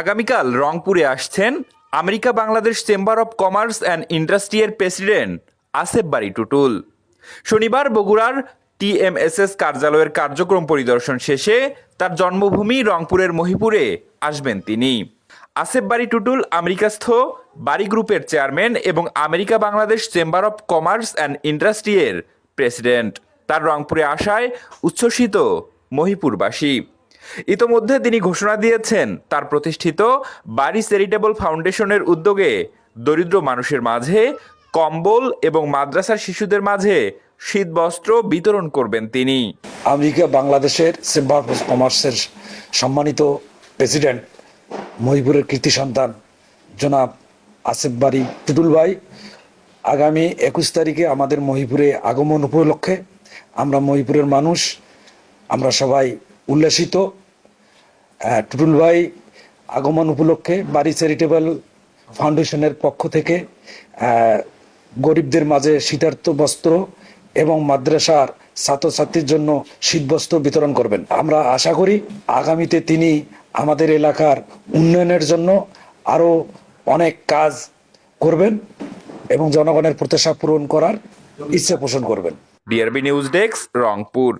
আগামীকাল রংপুরে আসছেন America Bangladesh chamber of commerce and ইন্ডাস্ট্রিয়ের president Asef Bari Tutul. শনিবার বগুড়ার টিএমএসএস কার্যালয়ের কার্যক্রম পরিদর্শন শেষে তার জন্মভূমি রংপুরের মহিপুরে আসবেন তিনি। আসেফ বাড়ি টুটুল আমেরিকাস্থ বাড়ি গ্রুপের চেয়ারম্যান এবং America Bangladesh chamber of commerce and ইন্ডাস্ট্রিয়ের president. তার রংপুরে আসায় উচ্ছ্বসিত মহিপুরবাসী। ইতোমধ্যে তিনি ঘোষণা দিয়েছেন, তার প্রতিষ্ঠিত বাড়ি চ্যারিটেবল ফাউন্ডেশনের উদ্যোগে দরিদ্র মানুষের মাঝে, কম্বল এবং মাদ্রাসার শিশুদের মাঝে শীতবস্ত্র বিতরণ করবেন তিনি। আমেরিকা, বাংলাদেশের চেম্বার অফ কমার্সের সম্মানিত প্রেসিডেন্ট মহিপুরের কীর্তি সন্তান, জনাব আসিফ বাড়ি টুটুল ভাই, আগামী একুশ তারিখে আমাদের মহিপুরে আগমন উপলক্ষে আমরা মহিপুরের মানুষ, আমরা সবাই উল্লাসিত টুটুল ভাই আগমন উপলক্ষে বাড়ি চ্যারিটেবল ফাউন্ডেশনের পক্ষ থেকে গরিবদের মাঝে শীতার্থ বস্ত্র এবং মাদ্রাসার ছাত্রছাত্রীর জন্য শীতবস্ত্র বিতরণ করবেন। আমরা আশা করি আগামীতে তিনি আমাদের এলাকার উন্নয়নের জন্য আরও অনেক কাজ করবেন এবং জনগণের প্রত্যাশা পূরণ করার ইচ্ছা পোষণ করবেন। DRB news desk Rangpur